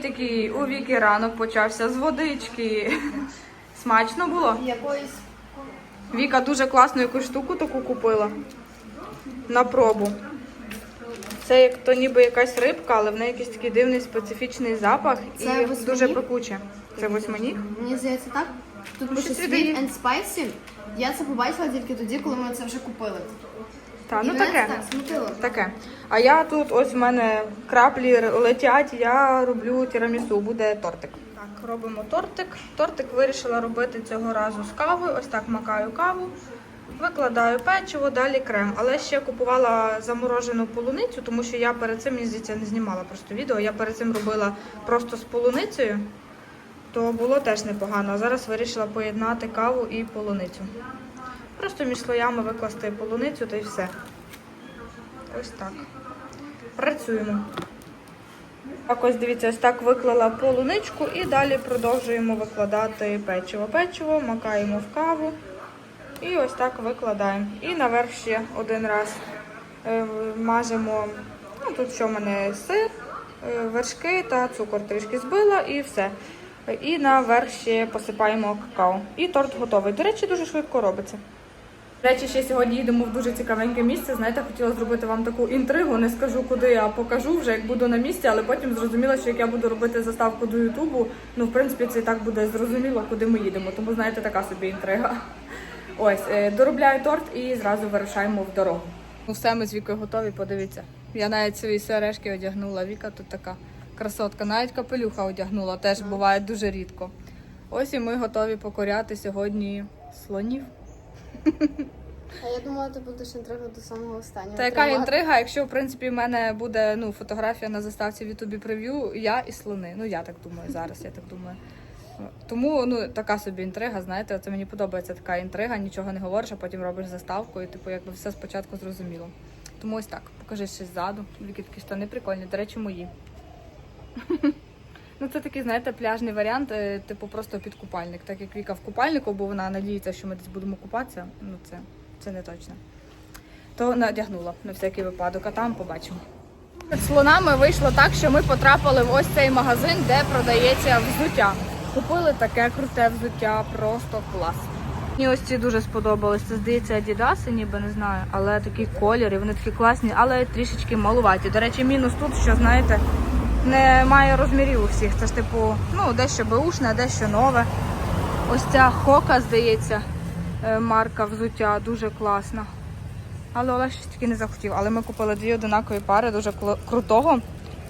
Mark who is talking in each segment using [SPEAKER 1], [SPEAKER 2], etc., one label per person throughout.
[SPEAKER 1] Привіт, який у Віки ранок почався з водички. Смачно було?
[SPEAKER 2] Якоїсь
[SPEAKER 1] Віка дуже класну якусь штуку таку купила на пробу. Це як то ніби якась рибка, але в неї якийсь такий дивний специфічний запах
[SPEAKER 2] Це
[SPEAKER 1] і
[SPEAKER 2] восьминіг?
[SPEAKER 1] дуже пекуче. Це восьминіг?
[SPEAKER 2] Мені здається так. Тут
[SPEAKER 1] Ну,
[SPEAKER 2] пише. Sweet and Spicy. Я це побачила тільки тоді, коли ми це вже купили.
[SPEAKER 1] Та, ну таке. Таке. А я тут, ось в мене краплі летять, я роблю тірамісу, буде тортик. Так, робимо тортик. Тортик вирішила робити цього разу з кавою. Ось так макаю каву, викладаю печиво, далі крем. Але ще купувала заморожену полуницю, тому що я перед цим, мені здається, не знімала просто відео. Я перед цим робила просто з полуницею, то було теж непогано. А зараз вирішила поєднати каву і полуницю. Просто між слоями викласти полуницю та й все. Ось так. Працюємо. Так, ось дивіться, ось так виклала полуничку і далі продовжуємо викладати печиво. Печиво макаємо в каву і ось так викладаємо. І наверх ще один раз е, мажемо. Ну, тут що в мене сир, е, вершки та цукор трішки збила і все. І наверх ще посипаємо какао. І торт готовий. До речі, дуже швидко робиться. До речі, ще сьогодні їдемо в дуже цікавеньке місце. Знаєте, хотіла зробити вам таку інтригу. Не скажу куди, а покажу вже як буду на місці, але потім зрозуміла, що як я буду робити заставку до Ютубу, ну в принципі це і так буде зрозуміло, куди ми їдемо. Тому знаєте, така собі інтрига. Ось е, доробляю торт і зразу вирушаємо в дорогу. Ну все, ми з Вікою готові. Подивіться. Я навіть свої сережки одягнула. Віка тут така красотка. Навіть капелюха одягнула. Теж буває дуже рідко. Ось і ми готові покоряти сьогодні слонів.
[SPEAKER 2] А я думала, ти будеш інтрига до самого останнього.
[SPEAKER 1] Та яка інтрига, якщо в принципі в мене буде ну фотографія на заставці в Ютубі прев'ю, я і слони. Ну я так думаю зараз. Я так думаю. Тому ну така собі інтрига, знаєте, це мені подобається така інтрига, нічого не говориш, а потім робиш заставку, і типу якби все спочатку зрозуміло. Тому ось так, покажи ще ззаду. Які такі штани прикольні, до речі, мої. Ну, це такий, знаєте, пляжний варіант, е, типу просто під купальник. Так як Віка в купальнику, бо вона надіється, що ми десь будемо купатися. Ну, це, це не точно. То надягнула на всякий випадок, а там побачимо. З слонами вийшло так, що ми потрапили в ось цей магазин, де продається взуття. Купили таке круте взуття, просто клас. Мені ось ці дуже сподобались. Це здається Adidas, ніби не знаю, але такий колір, вони такі класні, але трішечки малуваті. До речі, мінус тут, що знаєте, немає розмірів у всіх. Це ж типу, ну, дещо беушне, дещо нове. Ось ця хока, здається, е, марка взуття, дуже класна. Але Олег щось таки не захотів. Але ми купили дві одинакові пари, дуже крутого.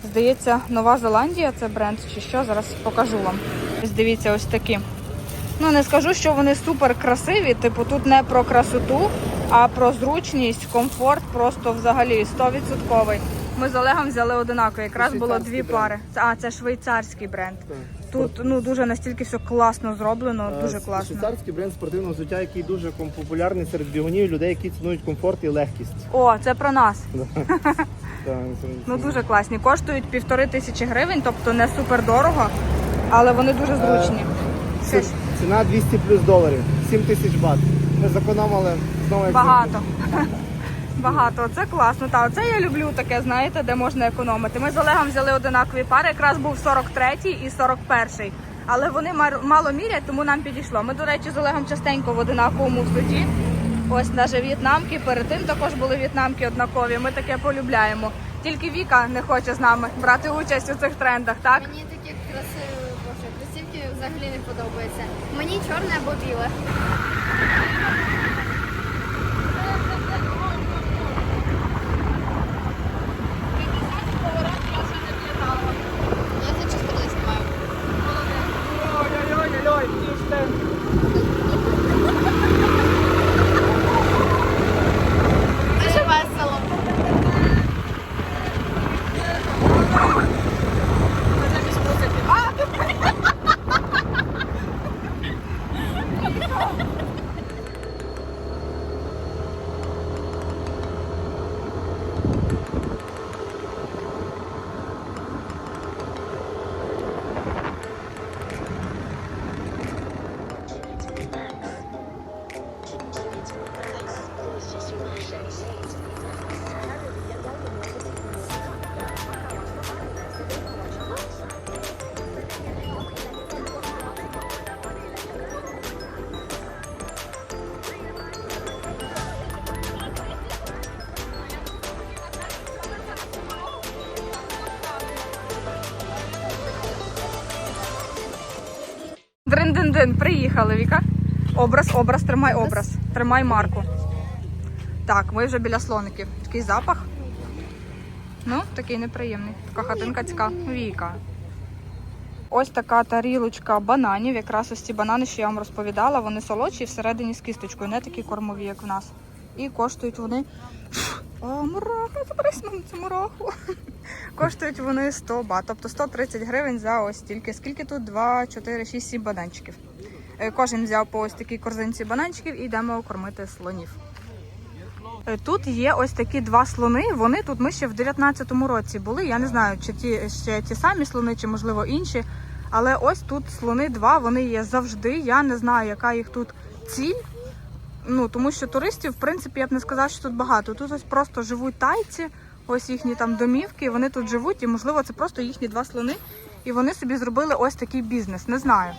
[SPEAKER 1] Здається, Нова Зеландія це бренд чи що. Зараз покажу вам. Ось дивіться, ось такі. Ну не скажу, що вони супер красиві. Типу, тут не про красоту, а про зручність, комфорт просто взагалі 100%. Ми з Олегом взяли одинакові. Якраз було дві
[SPEAKER 3] бренд.
[SPEAKER 1] пари. Це- А, це швейцарський бренд. Тут ну дуже настільки все класно зроблено, дуже
[SPEAKER 3] Е,
[SPEAKER 1] класно.
[SPEAKER 3] Швейцарський бренд спортивного взуття, який дуже ком- популярний серед бігунів, людей, які цінують комфорт і легкість.
[SPEAKER 1] О, це про нас.
[SPEAKER 3] Так, це-
[SPEAKER 1] Ну дуже класні. Коштують півтори тисячі гривень, тобто не супер дорого, але вони дуже зручні. Що ж,
[SPEAKER 3] Ці- Ціна 200 плюс доларів, 7 тисяч бат. Ми зекономили знову як
[SPEAKER 1] багато. Багато, це класно. Та це я люблю таке, знаєте, де можна економити. Ми з Олегом взяли одинакові пари, якраз був 43-й і 41-й. Але вони мало мірять, тому нам підійшло. Ми, до речі, з Олегом частенько в одинаковому взуті. Ось навіть в'єтнамки, перед тим також були в'єтнамки однакові. Ми таке полюбляємо. Тільки Віка не хоче з нами брати участь у цих трендах, так?
[SPEAKER 2] Мені такі красиві, боже, кросівки взагалі не подобаються. Мені чорне або біле.
[SPEAKER 1] Дрин-дин-дин, приїхали, Віка. Образ, образ, тримай образ. Тримай марку. Так, ми вже біля слоників. Такий запах. Ну, такий неприємний. Така хатинка цька. Віка. Ось така тарілочка бананів. Якраз ось ці банани, що я вам розповідала, вони солодші і всередині з кісточкою, не такі кормові, як в нас. І коштують вони. О, мураха, заберись мене цю мураху. Коштують вони 100 бат, тобто 130 гривень за ось стільки. Скільки тут? 2, 4, 6, 7 бананчиків. Е, Кожен взяв по ось такій корзинці бананчиків і йдемо кормити слонів. Е, Тут є ось такі два слони. Вони тут ми ще в 19-му році були. Я не знаю, чи ті ще ті самі слони, чи можливо інші. Але ось тут слони два, вони є завжди. Я не знаю, яка їх тут ціль. Ну тому що туристів, в принципі, я б не сказала, що тут багато. Тут ось просто живуть тайці, ось їхні там домівки. Вони тут живуть, і можливо, це просто їхні два слони. І вони собі зробили ось такий бізнес. Не знаю.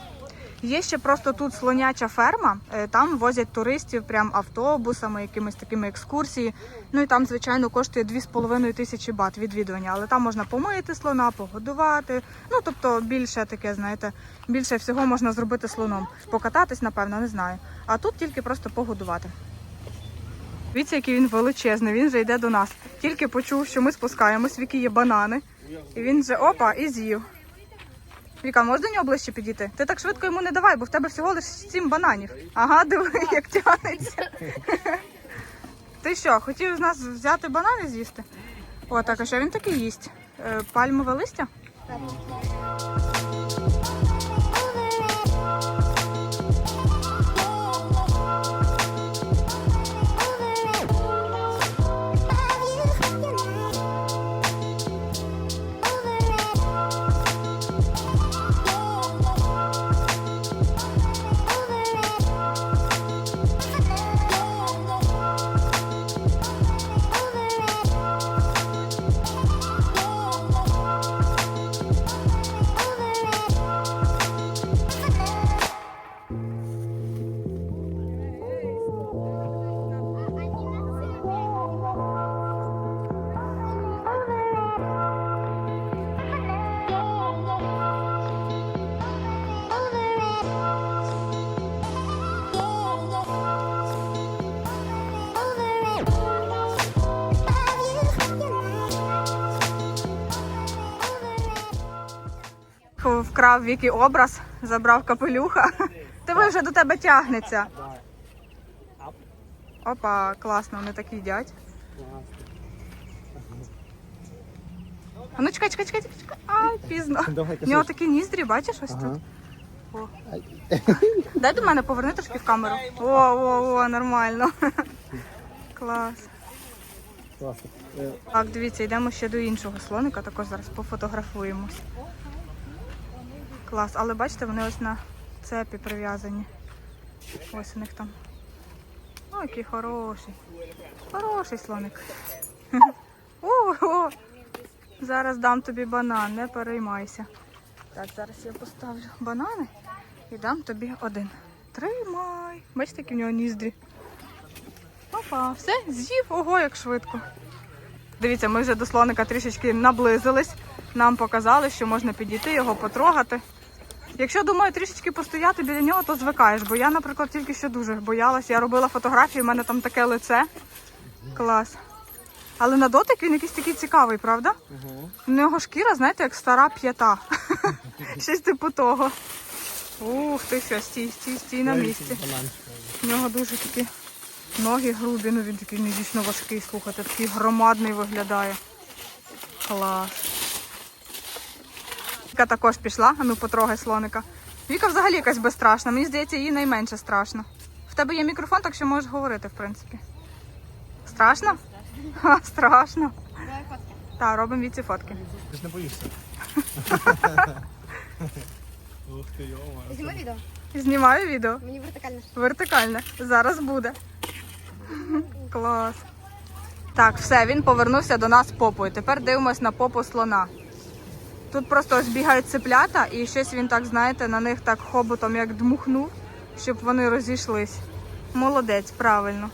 [SPEAKER 1] Є ще просто тут слоняча ферма, е, там возять туристів прям автобусами, якимись такими екскурсії. Ну і там, звичайно, коштує 2,5 тисячі бат відвідування, але там можна помити слона, погодувати. Ну тобто більше таке, знаєте, більше всього можна зробити слоном. Покататись, напевно, не знаю. А тут тільки просто погодувати. Дивіться, який він величезний, він вже йде до нас. Тільки почув, що ми спускаємось, в які є банани. І він вже опа, і з'їв. Віка, можеш до нього ближче підійти? Ти так швидко йому не давай, бо в тебе всього лише сім бананів. Ага, диви, як тягнеться. Ти що, хотів з нас взяти банани з'їсти? О, так, а що він таки їсть? Е, Пальмове листя? Вкрав Вікі образ, забрав капелюха. Ти вже до тебе тягнеться. Опа, класно, вони так їдять. А ну чекай, чекай, чекай, чекай, чекай. Ай, пізно. У нього такі ніздрі, бачиш ось тут. О. Дай до мене поверни трошки в камеру. О, о, о, нормально. Клас.
[SPEAKER 3] Е,
[SPEAKER 1] Так, дивіться, йдемо ще до іншого слоника, також зараз пофотографуємось. Клас, але бачите, вони ось на цепі прив'язані. Ось у них там. О, який хороший. Хороший слоник. О, о, зараз дам тобі банан, не переймайся. Так, зараз я поставлю банани і дам тобі один. Тримай. Бачите, які в нього ніздрі. Опа, все, з'їв, ого, як швидко. Дивіться, ми вже до слоника трішечки наблизились. Нам показали, що можна підійти, його потрогати. Якщо думаю, трішечки постояти біля нього, то звикаєш. Бо я, наприклад, тільки що дуже боялась. Я робила фотографії, в мене там таке лице. Клас. Але на дотик він якийсь такий цікавий, правда? У нього шкіра, знаєте, як стара п'ята. Щось типу того. Ух ти що, стій, стій, стій на місці. У нього дуже такі ноги грубі, ну він такий не дійсно важкий, слухайте, такий громадний виглядає. Клас. Віка також пішла, а ну потрогай слоника. Віка взагалі якась безстрашна, мені здається, їй найменше страшно. В тебе є мікрофон, так що можеш говорити, в принципі. Страшно? Страшно.
[SPEAKER 2] Фотки.
[SPEAKER 1] Так, робимо від ці фотки.
[SPEAKER 3] Ти ж не боїшся. Ух ти, йома.
[SPEAKER 2] Зніми відео.
[SPEAKER 1] Знімаю відео.
[SPEAKER 2] Мені вертикально.
[SPEAKER 1] Вертикальне. Зараз буде. Клас. Так, все, він повернувся до нас попою. Тепер дивимось на попу слона. Тут просто ось бігають цеплята, і щось він так, знаєте, на них так хоботом як дмухнув, щоб вони розійшлись. Молодець, правильно.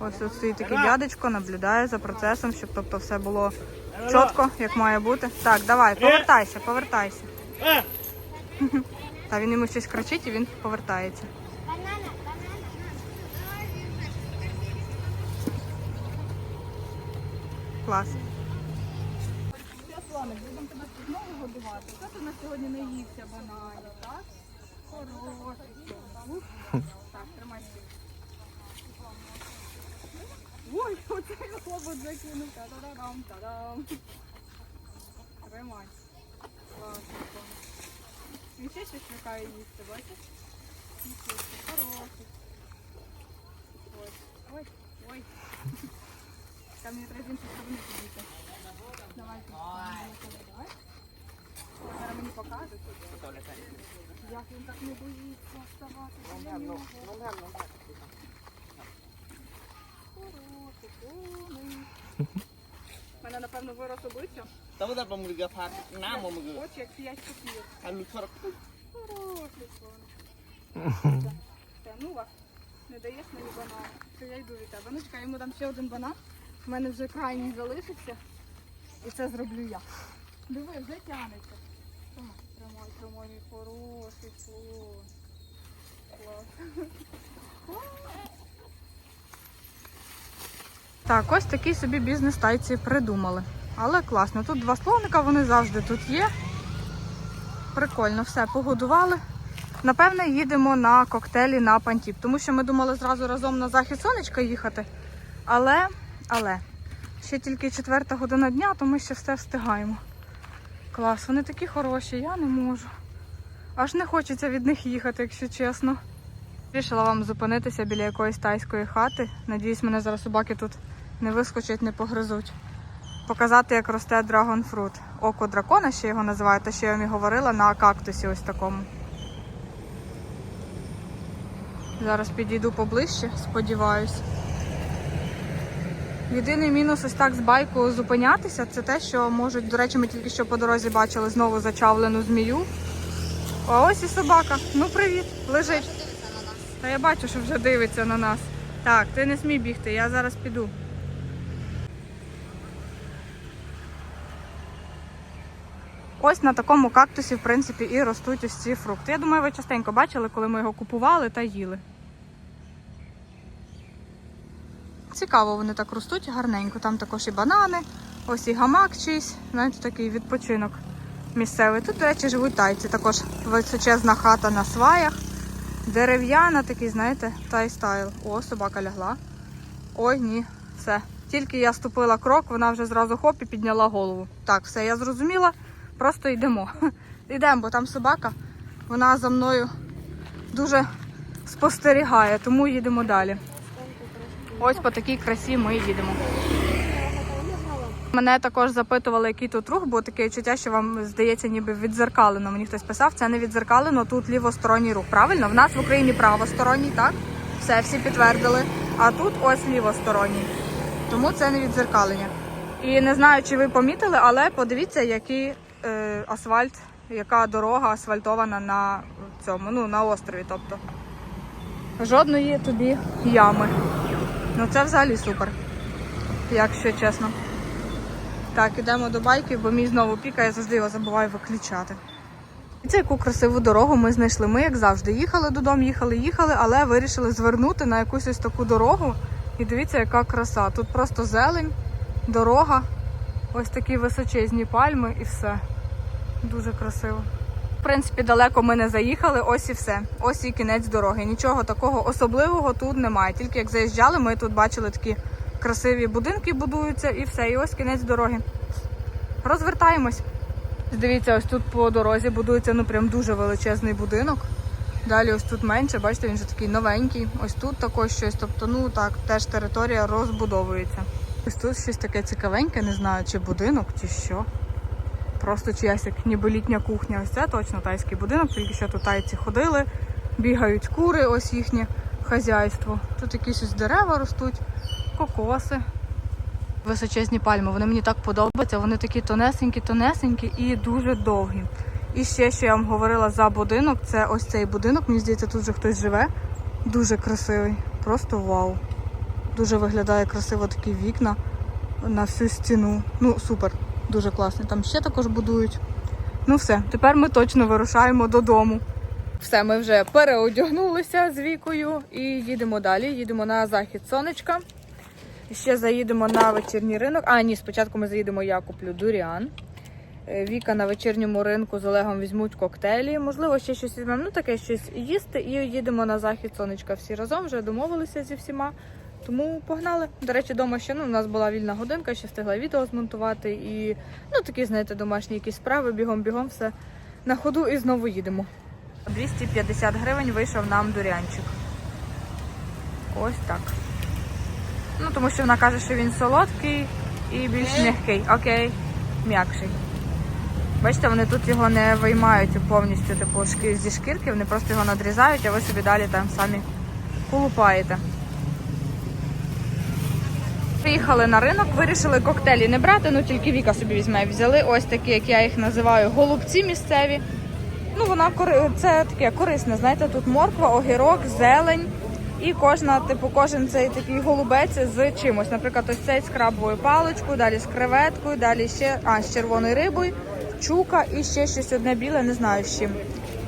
[SPEAKER 1] Ось тут стоїть такий дядечко, наблюдає за процесом, щоб тобто все було чітко, як має бути. Так, давай, повертайся, повертайся. Та він йому щось кричить і він повертається. Клас. Годувати. Хто на сьогодні не ївся бананів, так? Хороший. Так, тримай стіл. Ой, оцей хлопець закинув. Та-да-дам, та-дам. Тримай. Класно. Він ще щось чекає їсти, бачиш? Хороший. Ой, ой, ой. Там мені треба з іншої сторони підійти. Давай, давай. О, Зараз мені покажуть. Як він так не боїться вставати. біля нього. Хороший, повний. У мене, напевно, вирос обличчя.
[SPEAKER 4] Đã bằng người phạt nam mà người
[SPEAKER 1] Очі як 5 копійок.
[SPEAKER 4] ăn lụt phật
[SPEAKER 1] Хороший сон. Тянула. Не даєш мені банан. То я йду від тебе. Ну чекай, йому дам ще один банан. У мене вже крайній залишився. І це зроблю я. Диви, вже тянеться. Тримай, тримай, мій хороший. Клас. Так, ось такий собі бізнес тайці придумали. Але класно. Тут два слоника, вони завжди тут є. Прикольно, все, погодували. Напевне, їдемо на коктейлі на Пантіп, тому що ми думали зразу разом на захід сонечка їхати. Але, але, ще тільки четверта година дня, то ми ще все встигаємо. Клас, вони такі хороші, я не можу. Аж не хочеться від них їхати, якщо чесно. Рішила вам зупинитися біля якоїсь тайської хати. Надіюсь, мене зараз собаки тут не вискочать, не погризуть. Показати, як росте драгонфрут. Око дракона ще його називають, те, що я вам і говорила, на кактусі ось такому. Зараз підійду поближче, сподіваюсь. Єдиний мінус ось так з байкою зупинятися, це те, що можуть, до речі, ми тільки що по дорозі бачили знову зачавлену змію. А ось і собака. Ну привіт, лежить. Та я бачу, що вже дивиться на нас. Так, ти не смій бігти, я зараз піду. Ось на такому кактусі, в принципі, і ростуть ось ці фрукти. Я думаю, ви частенько бачили, коли ми його купували та їли. Цікаво, вони так ростуть гарненько. Там також і банани, ось і гамак чийсь, знаєте, такий відпочинок місцевий. Тут, до речі, живуть тайці. Також височезна хата на сваях. Дерев'яна, такий, знаєте, тай стайл. О, собака лягла. Ой, ні, все. Тільки я ступила крок, вона вже зразу хоп і підняла голову. Так, все, я зрозуміла. Просто йдемо. Йдемо, бо там собака. Вона за мною дуже спостерігає, тому їдемо далі. Ось по такій красі ми їдемо. Мене також запитували, який тут рух, бо таке відчуття, що вам здається, ніби відзеркалено. Мені хтось писав, це не відзеркалено, тут лівосторонній рух. Правильно? В нас в Україні правосторонній, так? Все, всі підтвердили. А тут ось лівосторонній. Тому це не відзеркалення. І не знаю, чи ви помітили, але подивіться, який е, асфальт, яка дорога асфальтована на цьому, ну на острові. Тобто жодної тобі ями. Ну це взагалі супер, якщо чесно. Так, ідемо до байків, бо мій знову пікає, я завжди його забуваю виключати. І це яку красиву дорогу ми знайшли. Ми, як завжди, їхали додому, їхали, їхали, але вирішили звернути на якусь ось таку дорогу. І дивіться, яка краса. Тут просто зелень, дорога, ось такі височезні пальми і все. Дуже красиво. Принципі, далеко ми не заїхали, ось і все. Ось і кінець дороги. Нічого такого особливого тут немає. Тільки як заїжджали, ми тут бачили такі красиві будинки будуються і все. І ось кінець дороги. Розвертаємось. Дивіться, ось тут по дорозі будується ну прям дуже величезний будинок. Далі ось тут менше, бачите, він вже такий новенький. Ось тут також щось. Тобто, ну так, теж територія розбудовується. Ось тут щось таке цікавеньке, не знаю, чи будинок, чи що. Просто чиясь як ніби літня кухня. Ось це точно тайський будинок, тільки що тут тайці ходили, бігають кури, ось їхнє хазяйство. Тут якісь ось дерева ростуть, кокоси. Височезні пальми. Вони мені так подобаються. Вони такі тонесенькі, тонесенькі і дуже довгі. І ще, що я вам говорила за будинок, це ось цей будинок. Мені здається, тут вже хтось живе. Дуже красивий. Просто вау. Дуже виглядає красиво такі вікна на всю стіну. Ну, супер, дуже класний. Там ще також будують. Ну все, тепер ми точно вирушаємо додому. Все, ми вже переодягнулися з вікою і їдемо далі. Їдемо на захід сонечка. Ще заїдемо на вечірній ринок. А, ні, спочатку ми заїдемо, я куплю дуріан. Е, Віка на вечірньому ринку з Олегом візьмуть коктейлі. Можливо, ще щось візьмемо. Ну, таке щось їсти. І їдемо на захід сонечка всі разом. Вже домовилися зі всіма. Тому погнали. До речі, вдома ще ну, у нас була вільна годинка, ще встигла відео змонтувати. І ну, такі, знаєте, домашні якісь справи, бігом-бігом, все на ходу і знову їдемо. 250 гривень вийшов нам дурянчик. Ось так. Ну, тому що вона каже, що він солодкий і більш м'який. Окей, м'якший. Бачите, вони тут його не виймають повністю типу, зі шкірки, вони просто його надрізають, а ви собі далі там самі колупаєте. Приїхали на ринок, вирішили коктейлі не брати, ну тільки Віка собі візьме. Взяли ось такі, як я їх називаю, голубці місцеві. Ну, вона це таке корисне, знаєте, тут морква, огірок, зелень. І кожна, типу, кожен цей такий голубець з чимось. Наприклад, ось цей з крабовою паличкою, далі з креветкою, далі ще а, з червоною рибою, чука і ще щось одне біле, не знаю з чим.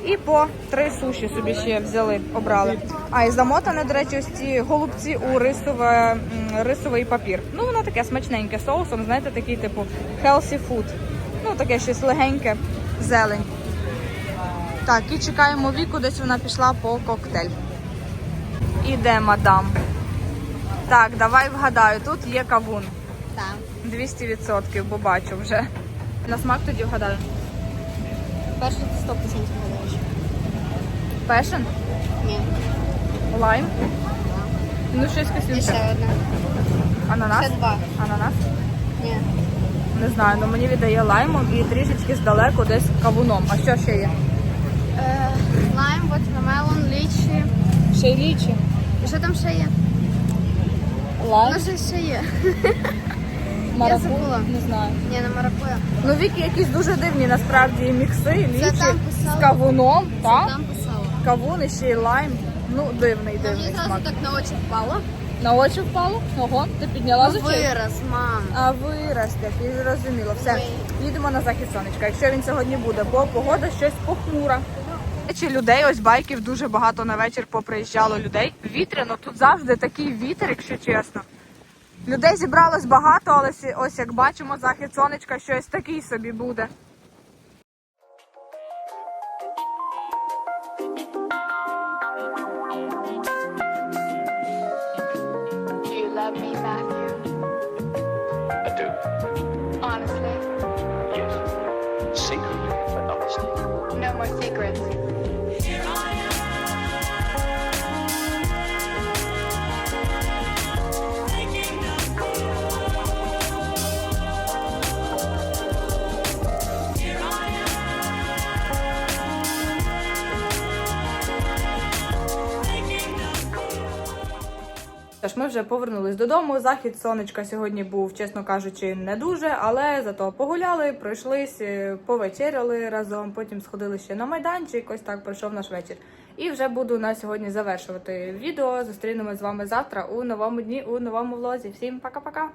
[SPEAKER 1] І по три суші собі ще взяли, обрали. А і замотане, до речі, ось ці голубці у рисове, рисовий папір. Ну, воно таке смачненьке соусом, знаєте, такий типу healthy food. Ну, таке щось легеньке, зелень. Так, і чекаємо віку, десь вона пішла по коктейль. Іде мадам. Так, давай вгадаю, тут є кавун.
[SPEAKER 2] Так.
[SPEAKER 1] 200%, бо бачу вже. На смак тоді вгадаю.
[SPEAKER 2] Перший ти 100% вгадаєш.
[SPEAKER 1] Пешен,
[SPEAKER 2] Ні.
[SPEAKER 1] лайм. Ну, щось
[SPEAKER 2] І ще одна.
[SPEAKER 1] Ананас.
[SPEAKER 2] Ще два.
[SPEAKER 1] Ананас.
[SPEAKER 2] Ні.
[SPEAKER 1] Не знаю, але мені віддає лаймом і трішечки здалеку десь кавуном. А що ще є?
[SPEAKER 2] Е, лайм, вотермелон, лічі.
[SPEAKER 1] Ще й лічі.
[SPEAKER 2] І що там ще є?
[SPEAKER 1] Лайм,
[SPEAKER 2] Ну, що ще є? забула.
[SPEAKER 1] Не знаю.
[SPEAKER 2] Ні, не маракуя.
[SPEAKER 1] Ну, Віки якісь дуже дивні насправді мікси, лічі
[SPEAKER 2] там
[SPEAKER 1] з кавуном, так?
[SPEAKER 2] Там писала.
[SPEAKER 1] Кавун і ще й лайм. Ну, дивний,
[SPEAKER 2] Мені
[SPEAKER 1] дивний
[SPEAKER 2] зразу так на очі впало.
[SPEAKER 1] На очі впало? Ого, ти підняла з
[SPEAKER 2] Ну,
[SPEAKER 1] очей?
[SPEAKER 2] Вираз, мам.
[SPEAKER 1] А вираз такий, зрозуміло. Все, їдемо на захід сонечка. Якщо він сьогодні буде, бо погода щось похмура. Чи людей, ось байків дуже багато на вечір поприїжджало людей. Вітряно, тут завжди такий вітер, якщо чесно. Людей зібралось багато, але ось як бачимо, захід сонечка щось такий собі буде. Ми вже повернулись додому. Захід сонечка сьогодні був, чесно кажучи, не дуже, але зато погуляли, пройшлись, е, повечеряли разом. Потім сходили ще на майданчик. Ось так пройшов наш вечір. І вже буду на сьогодні завершувати відео. Зустрінемось з вами завтра у новому дні, у новому влозі. Всім пока-пока!